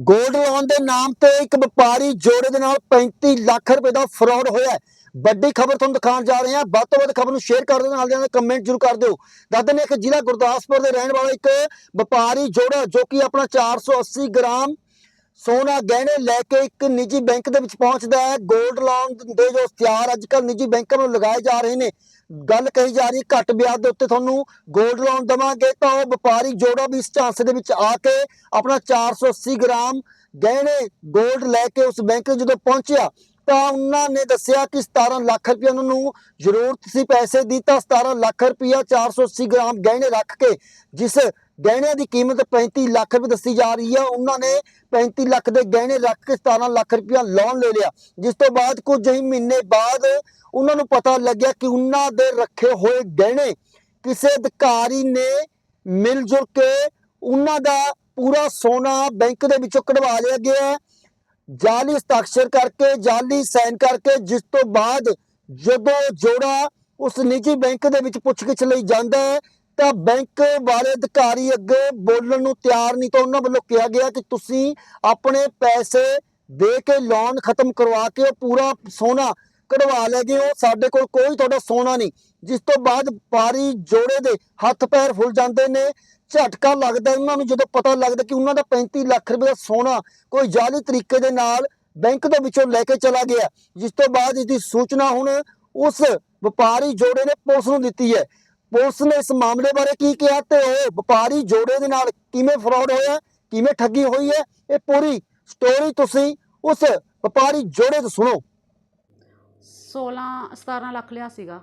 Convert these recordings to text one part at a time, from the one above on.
Gold loan ਦੇ ਨਾਮ ਤੇ ਇੱਕ ਵਪਾਰੀ ਜੋੜੇ ਦੇ ਨਾਲ 35 ਲੱਖ ਰੁਪਏ ਦਾ ਫਰਾਡ ਹੋਇਆ ਵੱਡੀ ਖਬਰ ਤੁਹਾਨੂੰ ਦਿਖਾਉਣ ਜਾ ਰਹੇ ਹਾਂ। ਵੱਧ ਤੋਂ ਵੱਧ ਖਬਰ ਨੂੰ ਸ਼ੇਅਰ ਕਰ ਦਿਓ, ਨਾਲ ਦੀ ਨਾਲ ਕਮੈਂਟ ਜ਼ਰੂਰ ਕਰ ਦਿਓ। ਦੱਸ ਦਿੰਦੇ ਕਿ ਜ਼ਿਲ੍ਹਾ ਗੁਰਦਾਸਪੁਰ ਦੇ ਰਹਿਣ ਵਾਲਾ ਇੱਕ ਵਪਾਰੀ ਜੋੜਾ ਜੋ ਕਿ ਆਪਣਾ 480 ਗ੍ਰਾਮ ਸੋਨਾ ਗਹਿਣੇ ਲੈ ਕੇ ਇੱਕ ਨਿੱਜੀ ਬੈਂਕ ਦੇ ਵਿੱਚ ਪਹੁੰਚਦਾ ਹੈ। 골ਡ ਲੋਨ ਦੇ ਜੋ ਇਖਤਿਆਰ ਅੱਜ ਕੱਲ੍ਹ ਨਿੱਜੀ ਬੈਂਕਾਂ ਨੂੰ ਲਗਾਏ ਜਾ ਰਹੇ ਨੇ। ਗੱਲ ਕਹੀ ਜਾ ਰਹੀ, ਘੱਟ ਵਿਆਜ ਦੇ ਉੱਤੇ ਤੁਹਾਨੂੰ 골ਡ ਲੋਨ ਦਵਾਂਗੇ ਤਾਂ ਉਹ ਵਪਾਰੀ ਜੋੜਾ ਵੀ ਇਸ ਝਾਂਸੇ ਦੇ ਵਿੱਚ ਆ ਕੇ ਆਪਣਾ 480 ਗ੍ਰਾਮ ਗਹਿਣੇ 골ਡ ਲੈ ਕੇ ਉਸ ਬੈਂਕ ਜਦੋਂ ਪਹੁੰਚਿਆ, ਤਾਂ ਉਹਨਾਂ ਨੇ ਦੱਸਿਆ ਕਿ 17 ਲੱਖ ਰੁਪਏ ਉਹਨਾਂ ਨੂੰ ਜ਼ਰੂਰਤ ਸੀ ਪੈਸੇ ਦੀ, ਤਾਂ 17 ਲੱਖ ਰੁਪਇਆ 480 ਗ੍ਰਾਮ ਗਹਿਣੇ ਰੱਖ ਕੇ ਜਿਸ ਗਹਿਣਿਆਂ ਦੀ ਕੀਮਤ 35 ਲੱਖ ਰੁਪਏ ਦੱਸੀ ਜਾ ਰਹੀ ਹੈ। ਉਹਨਾਂ ਨੇ 35 ਲੱਖ ਦੇ ਗਹਿਣੇ ਰੱਖ ਕੇ 17 ਲੱਖ ਰੁਪਇਆ ਲੋਨ ਲੈ ਲਿਆ। ਜਿਸ ਤੋਂ ਬਾਅਦ ਕੁਝ ਹੀ ਮਹੀਨੇ ਬਾਅਦ ਉਹਨਾਂ ਨੂੰ ਪਤਾ ਲੱਗਿਆ ਕਿ ਉਹਨਾਂ ਦੇ ਰੱਖੇ ਹੋਏ ਗਹਿਣੇ ਕਿਸੇ ਅਧਿਕਾਰੀ ਨੇ ਮਿਲ ਜੁਲ ਕੇ ਉਹਨਾਂ ਦਾ ਪੂਰਾ ਸੋਨਾ ਬੈਂਕ ਦੇ ਵਿੱਚੋਂ ਕਢਵਾ ਲਿਆ ਗਿਆ ਜਾਲੀ ਹਸਤਾਖਰ ਕਰਕੇ, ਜਾਲੀ ਸਾਈਨ ਕਰਕੇ, ਜਿਸ ਤੋਂ ਬਾਅਦ ਜਦੋਂ ਜੋੜਾ ਉਸ ਨਿੱਜੀ ਬੈਂਕ ਦੇ ਵਿੱਚ ਪੁੱਛਗਿੱਛ ਲਈ ਜਾਂਦਾ ਹੈ ਤਾਂ ਬੈਂਕ ਵਾਲੇ ਅਧਿਕਾਰੀ ਅੱਗੇ ਬੋਲਣ ਨੂੰ ਤਿਆਰ ਨਹੀਂ ਤਾਂ ਉਹਨਾਂ ਵੱਲੋਂ ਕਿਹਾ ਗਿਆ ਕਿ ਤੁਸੀਂ ਆਪਣੇ ਪੈਸੇ ਦੇ ਕੇ ਲੋਨ ਖਤਮ ਕਰਵਾ ਕੇ ਉਹ ਪੂਰਾ ਸੋਨਾ ਕਢਵਾ ਲੈ ਗਏ ਹੋ। ਸਾਡੇ ਕੋਲ ਕੋਈ ਤੁਹਾਡਾ ਸੋਨਾ ਨਹੀਂ। ਜਿਸ ਤੋਂ ਬਾਅਦ ਪਾਰੀ ਜੋੜੇ ਦੇ ਹੱਥ ਪੈਰ ਫੁੱਲ ਜਾਂਦੇ ਨੇ। ਝਟਕਾ ਲੱਗਦਾ ਉਹਨਾਂ ਨੂੰ ਜਦੋਂ ਪਤਾ ਲੱਗਦਾ ਕਿ ਉਹਨਾਂ ਦਾ 35 ਲੱਖ ਰੁਪਏ ਦਾ ਸੋਨਾ ਕੋਈ ਜਾਲੀ ਤਰੀਕੇ ਦੇ ਨਾਲ ਬੈਂਕ ਦੇ ਵਿੱਚੋਂ ਲੈ ਕੇ ਚਲਾ ਗਿਆ। ਜਿਸ ਤੋਂ ਬਾਅਦ ਇਸ ਦੀ ਸੂਚਨਾ ਹੁਣ ਉਸ ਵਪਾਰੀ ਜੋੜੇ ਨੇ ਪੁਲਿਸ ਨੂੰ ਦਿੱਤੀ ਹੈ। ਪੁਲਿਸ ਨੇ ਇਸ ਮਾਮਲੇ ਬਾਰੇ ਕੀ ਕਿਹਾ ਤੇ ਉਹ ਵਪਾਰੀ ਜੋੜੇ ਦੇ ਨਾਲ ਕਿਵੇਂ ਫਰਾਡ ਹੋਇਆ ਕਿਵੇਂ ਠੱਗੀ ਹੋਈ ਹੈ ਇਹ ਪੂਰੀ ਸਟੋਰੀ ਤੁਸੀਂ ਉਸ ਵਪਾਰੀ ਜੋੜੇ ਤੋਂ ਸੁਣੋ। 16 17 ਲੱਖ ਲਿਆ ਸੀਗਾ।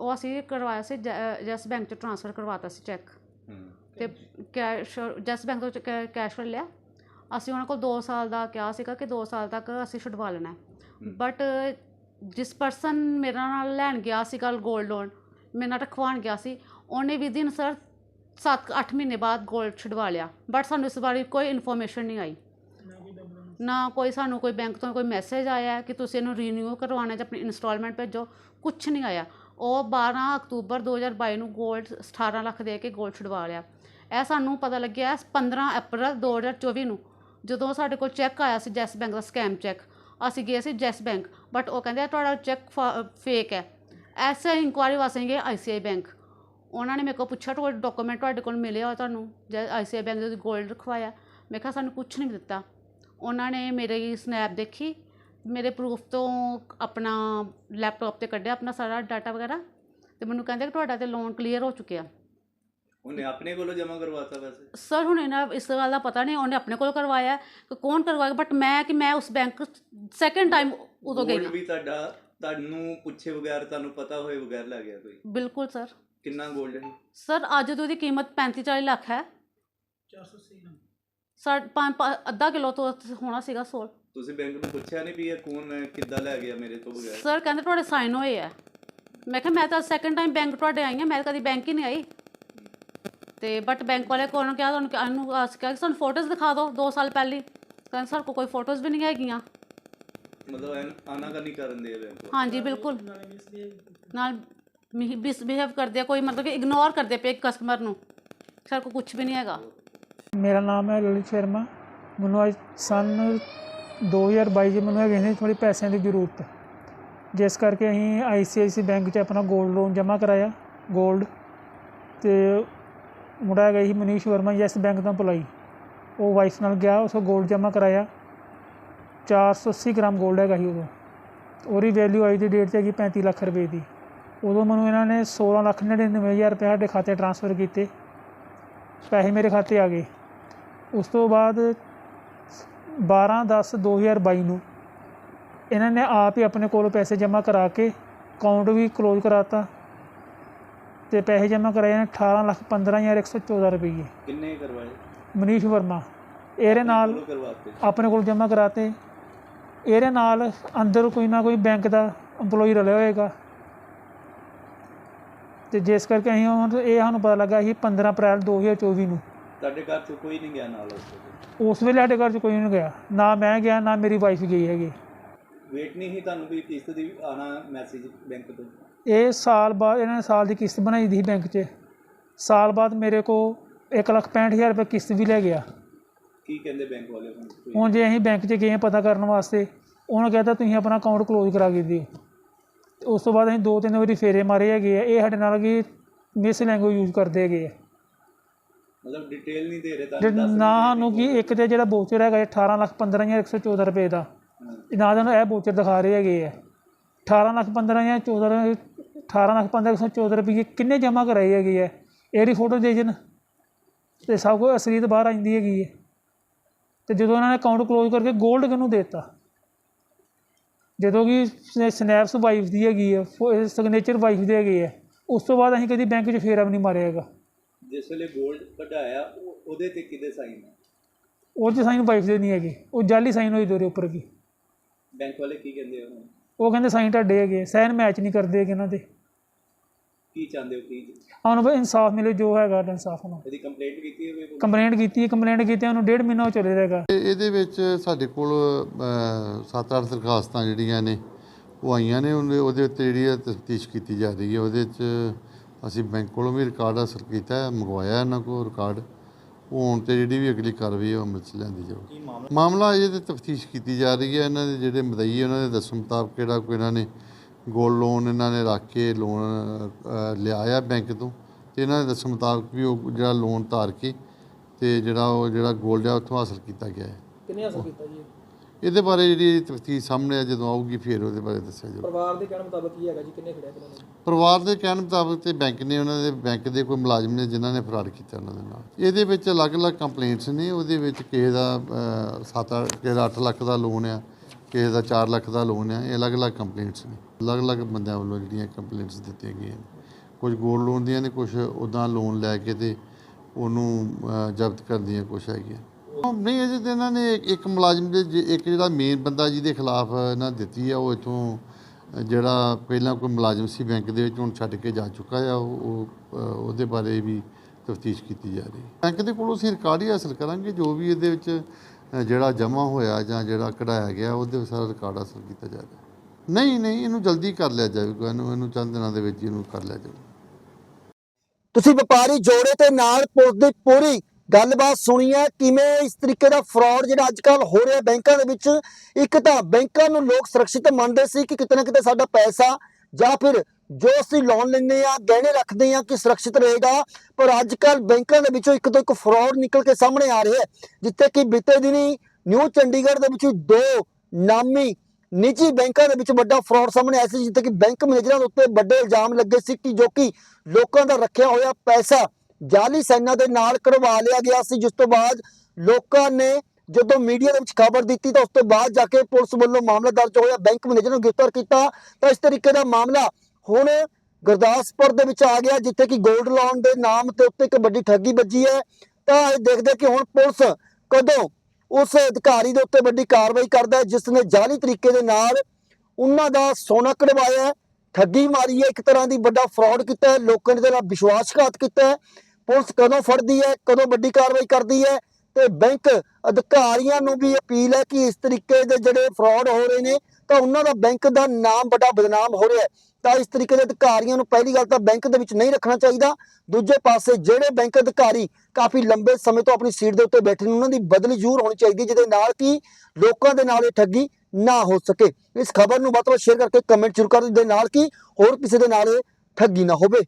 ਉਹ ਅਸੀਂ ਕਰਵਾਇਆ ਸੀ ਜੈਸ ਬੈਂਕ ਚ ਟ੍ਰਾਂਸਫਰ ਕਰਵਾਤਾ ਸੀ ਚੈੱਕ। ਤੇ ਕੈਸ਼ ਜੈਸ ਬੈਂਕ ਤੋਂ ਕੈਸ਼ ਫੜ ਲਿਆ। ਅਸੀਂ ਉਹਨਾਂ ਕੋਲ 2 ਸਾਲ ਦਾ ਕਿਹਾ ਸੀਗਾ ਕਿ 2 ਸਾਲ ਤੱਕ ਅਸੀਂ ਛੁਡਵਾ ਲੈਣਾ ਬਟ ਜਿਸ ਪਰਸਨ ਮੇਰੇ ਨਾਲ ਲੈਣ ਗਿਆ ਸੀਗਾ 골ਡ ਲੋਨ ਮੇਰੇ ਨਾਲ ਰਖਵਾਉਣ ਗਿਆ ਸੀ, ਉਹਨੇ ਵੀ ਦਿਨ ਸਰ 7-8 ਮਹੀਨੇ ਬਾਅਦ ਗੋਲਡ ਛਡਵਾ ਲਿਆ ਬਟ ਸਾਨੂੰ ਇਸ ਬਾਰੇ ਕੋਈ ਇਨਫੋਰਮੇਸ਼ਨ ਨਹੀਂ ਆਈ। ਨਾ ਕੋਈ ਸਾਨੂੰ ਕੋਈ ਬੈਂਕ ਤੋਂ ਕੋਈ ਮੈਸੇਜ ਆਇਆ ਕਿ ਤੁਸੀਂ ਇਹਨੂੰ ਰੀਨਿਊ ਕਰਵਾਉਣਾ ਜਾਂ ਆਪਣੀ ਇਨਸਟਾਲਮੈਂਟ ਭੇਜੋ ਕੁਝ ਨਹੀਂ ਆਇਆ। ਉਹ 12 ਅਕਤੂਬਰ 2022 ਨੂੰ ਗੋਲਡ 18 ਲੱਖ ਦੇ ਕੇ ਗੋਲਡ ਛਡਵਾ ਲਿਆ। ਇਹ ਸਾਨੂੰ ਪਤਾ ਲੱਗਿਆ 15 ਅਪ੍ਰੈਲ 2024 ਨੂੰ, ਜਦੋਂ ਸਾਡੇ ਕੋਲ ਚੈੱਕ ਆਇਆ ਸੀ ਜੈਸ ਬੈਂਕ ਦਾ ਸਕੈਮ ਚੈੱਕ ਅਸੀਂ ਗਏ ਸੀ ਜੈਸ ਬੈਂਕ ਬਟ ਉਹ ਕਹਿੰਦੇ ਤੁਹਾਡਾ ਚੈੱਕ ਫੇਕ ਹੈ। ਐਸੇ ਇਨਕੁਆਰੀ ਵਾਸਤੇ ਗਏ ਆਈਸੀਆਈ ਬੈਂਕ ਉਹਨਾਂ ਨੇ ਮੇਰੇ ਕੋਲ ਪੁੱਛਿਆ ਤੁਹਾਡੇ ਡਾਕੂਮੈਂਟ ਤੁਹਾਡੇ ਕੋਲ ਮਿਲੇ ਹੋ ਤੁਹਾਨੂੰ? ਜੈ ਆਈਸੀਆਈ ਬੈਂਕ ਦੇ 골ਡ ਰਖਵਾਇਆ। ਮੈਂ ਕਿਹਾ ਸਾਨੂੰ ਕੁਝ ਨਹੀਂ ਦਿੱਤਾ। ਉਹਨਾਂ ਨੇ ਮੇਰੀ ਸਨੈਪ ਦੇਖੀ। ਮੇਰੇ ਪ੍ਰੂਫ ਤੋਂ ਆਪਣਾ ਲੈਪਟਾਪ ਤੇ ਕੱਢਿਆ ਆਪਣਾ ਸਾਰਾ ਡਾਟਾ ਵਗੈਰਾ। ਤੇ ਮੈਨੂੰ ਕਹਿੰਦੇ ਕਿ ਤੁਹਾਡਾ ਤੇ ਲੋਨ ਕਲੀਅਰ ਹੋ ਚੁੱਕਿਆ। ਉਹਨੇ ਆਪਣੇ ਕੋਲੋਂ ਜਮ੍ਹਾਂ ਕਰਵਾਤਾ ਵੈਸੇ? ਸਰ ਹੁਣ ਇਹਨਾਂ ਇਸ ਗੱਲ ਦਾ ਪਤਾ ਨਹੀਂ ਉਹਨੇ ਆਪਣੇ ਕੋਲ ਕਰਵਾਇਆ। ਕਿ ਕੌਣ ਕਰਵਾਇਆ ਬਟ ਮੈਂ ਕਿ ਮੈਂ ਉਸ ਬੈਂਕ ਸੈਕੰਡ ਟਾਈਮ ਉਦੋਂ ਗਈ। ਵੀ ਤੁਹਾਡਾ ਤੁਹਾਨੂੰ ਪੁੱਛੇ ਬਗੈਰ ਤੁਹਾਨੂੰ ਪਤਾ ਹੋਏ ਬਗੈਰ ਲੈ ਗਿਆ ਕੋਈ? ਬਿਲਕੁਲ ਸਰ। ਕਿੰਨਾ 골ਡ ਹੈ? ਸਰ ਅੱਜ ਤੋਂ ਉਹਦੀ ਕੀਮਤ 35 40 ਲੱਖ ਹੈ। 480 ਸਰ ਪੰਜ ਪੰਜ- ਅੱਧਾ ਕਿਲੋ ਤੋਂ ਹੋਣਾ ਸੀਗਾ ਸੋਲ। ਤੁਸੀਂ ਬੈਂਕ ਨੂੰ ਪੁੱਛਿਆ ਨਹੀਂ ਵੀ ਇਹ ਕੌਣ ਹੈ ਕਿੱਦਾਂ ਲੈ ਗਿਆ ਮੇਰੇ ਤੋਂ ਬਗੈਰ? ਸਰ ਕਹਿੰਦੇ ਤੁਹਾਡੇ ਸਾਈਨ ਹੋਏ ਆ। ਮੈਂ ਕਿਹਾ ਮੈਂ ਤਾਂ ਸੈਕੰਡ ਟਾਈਮ ਬੈਂਕ ਤੁਹਾਡੇ ਆਈ ਹਾਂ ਮੈਂ ਤਾਂ ਕਦੀ ਬੈਂਕ ਹੀ ਨਹੀਂ ਆਈ। ਤੇ ਬਟ ਬੈਂਕ ਵਾਲੇ ਕੋਲ ਨੂੰ ਕਿਹਾ ਤੁਹਾਨੂੰ ਕਿ ਨੂੰ ਆਸ ਕਿਹਾ ਕਿ ਸਾਨੂੰ ਫੋਟੋਜ਼ ਦਿਖਾ ਦਿਓ 2 ਸਾਲ ਪਹਿਲੀ। ਕਹਿੰਦੇ ਸਰ ਕੋਲ ਕੋਈ ਫੋਟੋਜ਼ ਵੀ ਨਹੀਂ ਹੈਗੀਆਂ। ਹਾਂਜੀ ਬਿਲਕੁਲ। ਨਾਲ ਮਿਸਬਿਹੇਵ ਕਰਦੇ ਆ ਕੋਈ ਮਤਲਬ ਕਿ ਇਗਨੋਰ ਕਰਦੇ ਪਏ ਕਸਟਮਰ ਨੂੰ। ਸਰ ਕੋ ਕੁਝ ਵੀ ਨਹੀਂ ਹੈਗਾ। ਮੇਰਾ ਨਾਮ ਹੈ ਲਲਿਤ ਸ਼ਰਮਾ। ਮੈਨੂੰ ਅੱਜ ਸਨ 2022 ਜੀ ਮੈਨੂੰ ਹੈਗੇ ਥੋੜੀ ਪੈਸਿਆਂ ਦੀ ਜ਼ਰੂਰਤ। ਜਿਸ ਕਰਕੇ ਅਸੀਂ ਆਈਸੀਆਈਸੀ ਬੈਂਕ 'ਚ ਆਪਣਾ 골ਡ ਲੋਨ ਜਮ੍ਹਾਂ ਕਰਾਇਆ 골ਡ ਤੇ ਮੁੰਡਾ ਗਈ ਮਨੀਸ਼ ਵਰਮਾ ਯੈਸ ਬੈਂਕ ਤੋਂ ਪੁਲਾਈ ਉਹ ਵਾਈਫ ਨਾਲ ਗਿਆ ਉਸ 골ਡ ਜਮ੍ਹਾਂ ਕਰਾਇਆ। 480 ਗ੍ਰਾਮ 골ਡ ਹੈਗਾ ਸੀ ਉਦੋਂ। ਉਹਦੀ ਵੈਲਿਊ ਅੱਜ ਦੀ ਡੇਟ 'ਚ ਹੈਗੀ 35 ਲੱਖ ਰੁਪਏ ਦੀ। ਉਦੋਂ ਮੈਨੂੰ ਇਹਨਾਂ ਨੇ 16 ਲੱਖ 99 ਹਜ਼ਾਰ ਰੁਪਏ ਸਾਡੇ ਖਾਤੇ ਟ੍ਰਾਂਸਫਰ ਕੀਤੇ। ਪੈਸੇ ਮੇਰੇ ਖਾਤੇ ਆ ਗਏ। ਉਸ ਤੋਂ ਬਾਅਦ 12 10 2022 ਨੂੰ ਇਹਨਾਂ ਨੇ ਆਪ ਹੀ ਆਪਣੇ ਕੋਲੋਂ ਪੈਸੇ ਜਮ੍ਹਾਂ ਕਰਾ ਕੇ ਅਕਾਊਂਟ ਵੀ ਕਲੋਜ਼ ਕਰਾਤਾ ਤੇ ਪੈਸੇ ਜਮ੍ਹਾਂ ਕਰਾਏ ਨੇ 18 ਲੱਖ 15114 ਰੁਪਏ ਕਿੰਨੇ ਕਰਵਾਏ? ਮਨੀਸ਼ ਵਰਮਾ। ਇਹਦੇ ਨਾਲ ਆਪਣੇ ਕੋਲ ਜਮ੍ਹਾਂ ਕਰਾਤੇ। ਇਹਦੇ ਨਾਲ ਅੰਦਰ ਕੋਈ ਨਾ ਕੋਈ ਬੈਂਕ ਦਾ EMPLOYEE ਰਲਿਆ ਹੋਏਗਾ। ਤੇ ਜਿਸ ਕਰਕੇ ਅਸੀਂ ਹੁਣ ਇਹ ਸਾਨੂੰ ਪਤਾ ਲੱਗਾ ਸੀ 15 ਅਪ੍ਰੈਲ 2024 ਨੂੰ। ਤੁਹਾਡੇ ਘਰ ਚ ਕੋਈ ਨਹੀਂ ਗਿਆ ਨਾਲ ਉਸ ਵੇਲੇ? ਉਸ ਵੇਲੇ ਸਾਡੇ ਘਰ 'ਚ ਕੋਈ ਨਹੀਂ ਗਿਆ। ਨਾ ਮੈਂ ਗਿਆ ਨਾ ਮੇਰੀ ਵਾਈਫ ਗਈ ਹੈਗੀ। ਵੇਟ ਨਹੀਂ ਸੀ ਤੁਹਾਨੂੰ ਵੀ ਕਿਸ਼ਤ ਦੀ ਆਣਾ ਮੈਸੇਜ ਬੈਂਕ ਤੋਂ? ਇਹ ਸਾਲ ਬਾਅਦ ਇਹਨਾਂ ਨੇ ਸਾਲ ਦੀ ਕਿਸ਼ਤ ਬਣਾਈ ਦੀ ਸੀ ਬੈਂਕ 'ਚ। ਸਾਲ ਬਾਅਦ ਮੇਰੇ ਕੋ 165000 ਰੁਪਏ ਕਿਸ਼ਤ ਵੀ ਲੈ ਗਿਆ। ਕੀ ਕਹਿੰਦੇ ਬੈਂਕ ਵਾਲੇ ਹੁਣ? ਹੁਣ ਜੇ ਅਸੀਂ ਬੈਂਕ 'ਚ ਗਏ ਹਾਂ ਪਤਾ ਕਰਨ ਵਾਸਤੇ ਉਹਨਾਂ ਕਹਿੰਦਾ ਤੁਸੀਂ ਆਪਣਾ ਅਕਾਊਂਟ ਕਲੋਜ਼ ਕਰਾ ਕੇ ਦਿਓ। ਤੇ ਉਸ ਤੋਂ ਬਾਅਦ ਅਸੀਂ ਦੋ ਤਿੰਨ ਵਾਰੀ ਫੇਰੇ ਮਾਰੇ ਹੈਗੇ ਆ ਇਹ ਸਾਡੇ ਨਾਲ ਕੀ ਮਿਸ ਲੈਂਗੁਏਜ ਯੂਜ਼ ਕਰਦੇ ਹੈਗੇ ਆ। ਮਤਲਬ ਡਿਟੇਲ ਨਹੀਂ ਦੇ ਰਹੇ ਦੱਸ ਨਾ ਸਾਨੂੰ ਕੀ ਇੱਕ ਤੇ ਜਿਹੜਾ ਬੋਚਰ ਹੈਗਾ ਇਹ 18 ਲੱਖ 15 ਜਾਂ 114 ਰੁਪਏ ਦਾ। ਇਹ ਨਾ ਸਾਨੂੰ ਇਹ ਬੋਚਰ ਦਿਖਾ ਰਹੇ ਹੈਗੇ ਆ। 18 ਲੱਖ 15 ਜਾਂ 14 18 ਲੱਖ 15 114 ਰੁਪਏ ਕਿੰਨੇ ਜਮ੍ਹਾਂ ਕਰਾਏ ਹੈਗੇ ਆ। ਇਹਦੀ ਫੋਟੋ ਦੇ ਜਨ ਤੇ ਸਭ ਕੁਝ ਅਸਲੀਤ ਬਾਹਰ ਆਂਦੀ ਹੈਗੀ ਹੈ ਤੇ ਜਦੋਂ ਉਹਨਾਂ ਨੇ ਅਕਾਊਂਟ ਕਲੋਜ਼ ਕਰਕੇ 골ਡ ਕਿਹਨੂੰ ਦੇਤਾ? ਜਦੋਂ ਕਿ ਸਨੈਪਸ ਵਾਈਫ ਦੀ ਹੈਗੀ ਹੈ ਸਿਗਨੇਚਰ ਵਾਈਫ ਦੇ ਹੈਗੇ ਆ ਉਸ ਤੋਂ ਬਾਅਦ ਅਸੀਂ ਕਦੀ ਬੈਂਕ 'ਚ ਫੇਰਾ ਵੀ ਨਹੀਂ ਮਾਰਿਆ ਹੈਗਾ। ਜਿਸ ਵੇਲੇ 골ਡ ਕਢਾਇਆ ਉਹ- ਉਹਦੇ ਤੇ ਕਿਹਦੇ ਸਾਈਨ ਉਹ 'ਚ ਸਾਈਨ ਵਾਈਫ ਦੇ ਨਹੀਂ ਹੈਗੇ ਉਹ ਜਾਲੀ ਸਾਈਨ ਹੋਈ ਦੋਰੇ ਉੱਪਰ ਕੀ ਬੈਂਕ ਵਾਲੇ ਕੀ ਕਹਿੰਦੇ ਆ ਹੁਣ? ਉਹ ਕਹਿੰਦੇ ਸਾਈਨ ਤੁਹਾਡੇ ਹੈਗੇ ਸਾਈਨ ਮੈਚ ਨਹੀਂ ਕਰਦੇ ਹੈਗੇ ਇਹਨਾਂ ਦੇ। ਕੀ ਚਾਹੁੰਦੇ ਹੋ? ਕੀ ਉਹਨੂੰ ਬਈ ਇਨਸਾਫ ਮਿਲੇ ਜੋ ਹੈਗਾ ਇਨਸਾਫ ਨੂੰ ਇਹਦੀ ਕੰਪਲੇਂਟ ਕੀਤੀ ਕੋਈ? ਕੰਪਲੇਂਟ ਕੀਤੀ ਕੰਪਲੇਂਟ ਕੀਤੀ ਉਹਨੂੰ ਡੇਢ ਮਹੀਨਾ ਹੋ ਚੱਲੇ ਇਹ- ਇਹਦੇ ਵਿੱਚ ਸਾਡੇ ਕੋਲ 7-8 ਦਰਖਾਸਤਾਂ ਜਿਹੜੀਆਂ ਨੇ ਉਹ ਆਈਆਂ ਨੇ ਉਹਦੇ ਉਹਦੇ ਉੱਤੇ ਜਿਹੜੀ ਤਫਤੀਸ਼ ਕੀਤੀ ਜਾ ਰਹੀ ਹੈ। ਉਹਦੇ 'ਚ ਅਸੀਂ ਬੈਂਕ ਕੋਲੋਂ ਵੀ ਰਿਕਾਰਡ ਹਾਸਲ ਕੀਤਾ ਹੈ ਮੰਗਵਾਇਆ ਇਹਨਾਂ ਕੋਲ ਰਿਕਾਰਡ। ਉਹ ਹੁਣ ਤੇ ਜਿਹੜੀ ਵੀ ਅਗਲੀ ਕਾਰਵਾਈ ਹੈ ਉਹ ਅਮਲ 'ਚ ਲਿਆਂਦੀ ਜਾਊਗੀ। ਮਾਮਲਾ? ਇਹ ਤੇ ਤਫਤੀਸ਼ ਕੀਤੀ ਜਾ ਰਹੀ ਹੈ। ਇਹਨਾਂ ਦੇ ਜਿਹੜੇ ਮਦਈ ਉਹਨਾਂ ਦੇ ਦੱਸਣ ਮੁਤਾਬਕ ਕਿਹੜਾ ਕੋਈ ਇਹਨਾਂ ਨੇ ਗੋਲਡ ਲੋਨ ਇਹਨਾਂ ਨੇ ਰੱਖ ਕੇ ਲੋਨ ਲਿਆ ਆ ਬੈਂਕ ਤੋਂ। ਤੇ ਇਹਨਾਂ ਦੇ ਦੱਸਣ ਮੁਤਾਬਕ ਵੀ ਉਹ ਜਿਹੜਾ ਲੋਨ ਧਾਰ ਕੇ ਤੇ ਜਿਹੜਾ ਉਹ ਜਿਹੜਾ ਗੋਲਡ ਆ ਉੱਥੋਂ ਹਾਸਲ ਕੀਤਾ ਗਿਆ ਹੈ। ਕਿੰਨੇ ਹਾਸਲ ਕੀਤਾ ਜੀ? ਇਹਦੇ ਬਾਰੇ ਜਿਹੜੀ ਤਫਤੀਸ਼ ਸਾਹਮਣੇ ਆ ਜਦੋਂ ਆਊਗੀ ਫਿਰ ਉਹਦੇ ਬਾਰੇ ਦੱਸਿਆ ਜਾਊਗਾ। ਪਰਿਵਾਰ ਦੇ ਕਹਿਣ ਮੁਤਾਬਕ ਕੀ ਹੈਗਾ ਜੀ? ਕਿੰਨੇ ਖੜਿਆ ਕਿੰਨੇ ਪਰਿਵਾਰ ਦੇ ਕਹਿਣ ਮੁਤਾਬਕ ਤੇ ਬੈਂਕ ਨੇ ਉਹਨਾਂ ਦੇ ਬੈਂਕ ਦੇ ਕੋਈ ਮੁਲਾਜ਼ਮ ਨੇ ਜਿਨ੍ਹਾਂ ਨੇ ਫਰਾਡ ਕੀਤਾ ਉਹਨਾਂ ਦੇ ਨਾਲ। ਇਹਦੇ ਵਿੱਚ ਅਲੱਗ-ਅਲੱਗ ਕੰਪਲੇਂਟਸ ਨੇ ਉਹਦੇ ਵਿੱਚ ਕਿਸੇ ਦਾ 7 ਕਿਸੇ ਦਾ 8 ਲੱਖ ਦਾ ਲੋਨ ਆ ਕਿਸੇ ਦਾ 4 ਲੱਖ ਦਾ ਲੋਨ ਆ ਇਹ ਅਲੱਗ-ਅਲੱਗ ਕੰਪਲੇਂਟਸ ਨੇ। ਅਲੱਗ-ਅਲੱਗ ਬੰਦਿਆਂ ਵੱਲੋਂ ਜਿਹੜੀਆਂ ਕੰਪਲੇਂਟਸ ਦਿੱਤੀਆਂ ਗਈਆਂ। ਨੇ ਕੁਝ ਗੋਲਡ ਲੋਨ ਦੀਆਂ ਨੇ ਕੁਝ ਉਦਾਂ ਲੋਨ ਲੈ ਕੇ ਤੇ ਉਹਨੂੰ ਜ਼ਬਤ ਕਰਨ ਦੀਆਂ ਕੁਛ ਹੈਗੀਆਂ। ਉਹ ਨਹੀਂ ਅਜੇ ਤੇ ਇਹਨਾਂ ਨੇ ਇੱਕ- ਮੁਲਾਜ਼ਮ ਦੇ ਜੇ- ਇੱਕ ਜਿਹੜਾ ਮੇਨ ਬੰਦਾ ਜਿਹਦੇ ਖਿਲਾਫ ਇਹਨਾਂ ਦਿੱਤੀ ਆ ਉਹ ਇਥੋਂ ਜਿਹੜਾ ਪਹਿਲਾਂ ਕੋਈ ਮੁਲਾਜ਼ਮ ਸੀ ਬੈਂਕ ਦੇ ਵਿੱਚ ਹੁਣ ਛੱਡ ਕੇ ਜਾ ਚੁੱਕਾ ਆ ਉਹ ਉਹ, ਉਹਦੇ ਬਾਰੇ ਵੀ ਤਫਤੀਸ਼ ਕੀਤੀ ਜਾ ਰਹੀ। ਹੈ ਬੈਂਕ ਦੇ ਕੋਲੋਂ ਅਸੀਂ ਰਿਕਾਰਡ ਹੀ ਹਾਸਲ ਕਰਾਂਗੇ ਜੋ ਵੀ ਇਹਦੇ ਵਿੱਚ ਜਿਹੜਾ ਜਮ੍ਹਾਂ ਹੋਇਆ ਜਾਂ ਜਿਹੜਾ ਕਢਾਇਆ ਗਿਆ ਉਹਦੇ ਸਾਰਾ ਰਿਕਾਰਡ ਹਾਸਲ ਕੀਤਾ ਜਾ ਰਿਹਾ। ਨਹੀਂ ਨਹੀਂ, ਇਹਨੂੰ ਜਲਦੀ ਕਰ ਲਿਆ ਜਾਵੇਗਾ ਇਹਨੂੰ ਇਹਨੂੰ ਚੰਦ ਦਿਨਾਂ ਦੇ ਵਿੱਚ ਇਹਨੂੰ ਕਰ ਲਿਆ ਜਾਵੇਗਾ ਤੁਸੀਂ ਵਪਾਰੀ ਜੋੜੇ ਤੇ ਨਾਲ ਪੁਲਿਸ ਦੀ ਪੂਰੀ ਗੱਲਬਾਤ ਸੁਣੀ ਹੈ। ਕਿਵੇਂ ਇਸ ਤਰੀਕੇ ਦਾ ਫਰਾਡ ਜਿਹੜਾ ਅੱਜ ਕੱਲ ਹੋ ਰਿਹਾ ਬੈਂਕਾਂ ਦੇ ਵਿੱਚ, ਇੱਕ ਤਾਂ ਬੈਂਕਾਂ ਨੂੰ ਲੋਕ ਸੁਰੱਖਿਅਤ ਮੰਨਦੇ ਸੀ ਕਿ ਕਿਤੇ ਨਾ ਕਿਤੇ ਸਾਡਾ ਪੈਸਾ ਜਾਂ ਫਿਰ ਜੋ ਅਸੀਂ ਲੋਨ ਲੈਂਦੇ ਆ ਗਹਿਣੇ ਰੱਖਦੇ ਆ ਕਿ ਸੁਰੱਖਿਅਤ ਰਹੇਗਾ। ਪਰ ਅੱਜ ਕੱਲ ਬੈਂਕਾਂ ਦੇ ਵਿੱਚੋਂ ਇੱਕ ਤੋਂ ਇੱਕ ਫਰਾਡ ਨਿਕਲ ਕੇ ਸਾਹਮਣੇ ਆ ਰਿਹਾ ਹੈ, ਜਿੱਥੇ ਕਿ ਬੀਤੇ ਦਿਨੀ ਨਿਊ ਚੰਡੀਗੜ੍ਹ ਦੇ ਵਿੱਚ ਦੋ ਨਾਮੀ ਨਿੱਜੀ ਬੈਂਕਾਂ ਦੇ ਵਿੱਚ ਵੱਡਾ ਫਰਾਡ ਸਾਹਮਣੇ ਆਇਆ ਸੀ, ਜਿੱਥੇ ਕਿ ਬੈਂਕ ਮੈਨੇਜਰਾਂ ਦੇ ਉੱਤੇ ਵੱਡੇ ਇਲਜ਼ਾਮ ਲੱਗੇ ਸੀ ਕਿ ਜੋ ਕਿ ਲੋਕਾਂ ਦਾ ਰੱਖਿਆ ਹੋਇਆ ਪੈਸਾ ਜਾਲੀ ਸਾਈਨਾਂ ਦੇ ਨਾਲ ਕਢਵਾ ਲਿਆ ਗਿਆ ਸੀ, ਜਿਸ ਤੋਂ ਬਾਅਦ ਲੋਕਾਂ ਨੇ ਜਦੋਂ ਮੀਡੀਆ ਦੇ ਵਿੱਚ ਖਬਰ ਦਿੱਤੀ ਤਾਂ ਉਸ ਤੋਂ ਬਾਅਦ ਜਾ ਕੇ ਪੁਲਿਸ ਵੱਲੋਂ ਮਾਮਲਾ ਦਰਜ ਹੋਇਆ, ਬੈਂਕ ਮੈਨੇਜਰ ਨੂੰ ਗ੍ਰਿਫਤਾਰ ਕੀਤਾ। ਤਾਂ ਇਸ ਤਰੀਕੇ ਦਾ ਮਾਮਲਾ ਹੁਣ ਗੁਰਦਾਸਪੁਰ ਦੇ ਵਿੱਚ ਆ ਗਿਆ, ਜਿੱਥੇ ਕਿ 골ਡ ਲੋਨ ਦੇ ਨਾਮ ਤੇ ਉੱਤੇ ਇੱਕ ਵੱਡੀ ਠੱਗੀ ਵੱਜੀ ਹੈ। ਤਾਂ ਇਹ ਦੇਖਦੇ ਕਿ ਹੁਣ ਪੁਲਿਸ ਕਦੋਂ ਉਸ ਅਧਿਕਾਰੀ ਦੇ ਉੱਤੇ ਵੱਡੀ ਕਾਰਵਾਈ ਕਰਦਾ ਹੈ ਜਿਸ ਨੇ ਜਾਲੀ ਤਰੀਕੇ ਦੇ ਨਾਲ ਉਹਨਾਂ ਦਾ ਸੋਨਾ ਕਢਵਾਇਆ ਠੱਗੀ ਮਾਰੀ ਹੈ, ਇੱਕ ਤਰ੍ਹਾਂ ਦੀ ਵੱਡਾ ਫਰਾਡ ਕੀਤਾ ਹੈ, ਲੋਕਾਂ ਦੇ ਨਾਲ ਵਿਸ਼ਵਾਸਘਾਤ ਕੀਤਾ ਹੈ, ਪੁਲਿਸ ਕਦੋਂ ਫੜਦੀ ਹੈ, ਕਦੋਂ ਵੱਡੀ ਕਾਰਵਾਈ ਕਰਦੀ ਹੈ ਤੇ ਬੈਂਕ ਅਧਿਕਾਰੀਆਂ ਨੂੰ ਵੀ ਅਪੀਲ ਹੈ ਕਿ ਇਸ ਤਰੀਕੇ ਦੇ ਜਿਹੜੇ ਫਰਾਡ ਹੋ ਰਹੇ ਨੇ, ਤਾਂ ਉਹਨਾਂ ਦਾ ਬੈਂਕ ਦਾ ਨਾਮ ਵੱਡਾ ਬਦਨਾਮ ਹੋ ਰਿਹਾ ਹੈ। ਤਾਂ ਇਸ ਤਰੀਕੇ ਦੇ ਅਧਿਕਾਰੀਆਂ ਨੂੰ ਪਹਿਲੀ ਗੱਲ ਤਾਂ ਬੈਂਕ ਦੇ ਵਿੱਚ ਨਹੀਂ ਰੱਖਣਾ ਚਾਹੀਦਾ। ਦੂਜੇ ਪਾਸੇ ਜਿਹੜੇ ਬੈਂਕ ਅਧਿਕਾਰੀ ਕਾਫੀ ਲੰਬੇ ਸਮੇਂ ਤੋਂ ਆਪਣੀ ਸੀਟ ਦੇ ਉੱਤੇ ਬੈਠੇ ਨੇ ਉਹਨਾਂ ਦੀ ਬਦਲੀ ਜ਼ਰੂਰ ਹੋਣੀ ਚਾਹੀਦੀ ਹੈ, ਜਿਹਦੇ ਨਾਲ ਕਿ ਲੋਕਾਂ ਦੇ ਨਾਲ ਇਹ ਠੱਗੀ ਨਾ ਹੋ ਸਕੇ। ਇਸ ਖਬਰ ਨੂੰ ਵੱਧ ਤੋਂ ਵੱਧ ਸ਼ੇਅਰ ਕਰਕੇ ਕਮੈਂਟ ਜ਼ਰੂਰ ਕਰ ਦਿਓ ਜਿਹਦੇ ਨਾਲ ਕਿ ਹੋਰ ਕਿਸੇ ਦੇ ਨਾਲ ਇਹ ਠੱਗੀ ਨਾ ਹੋਵੇ।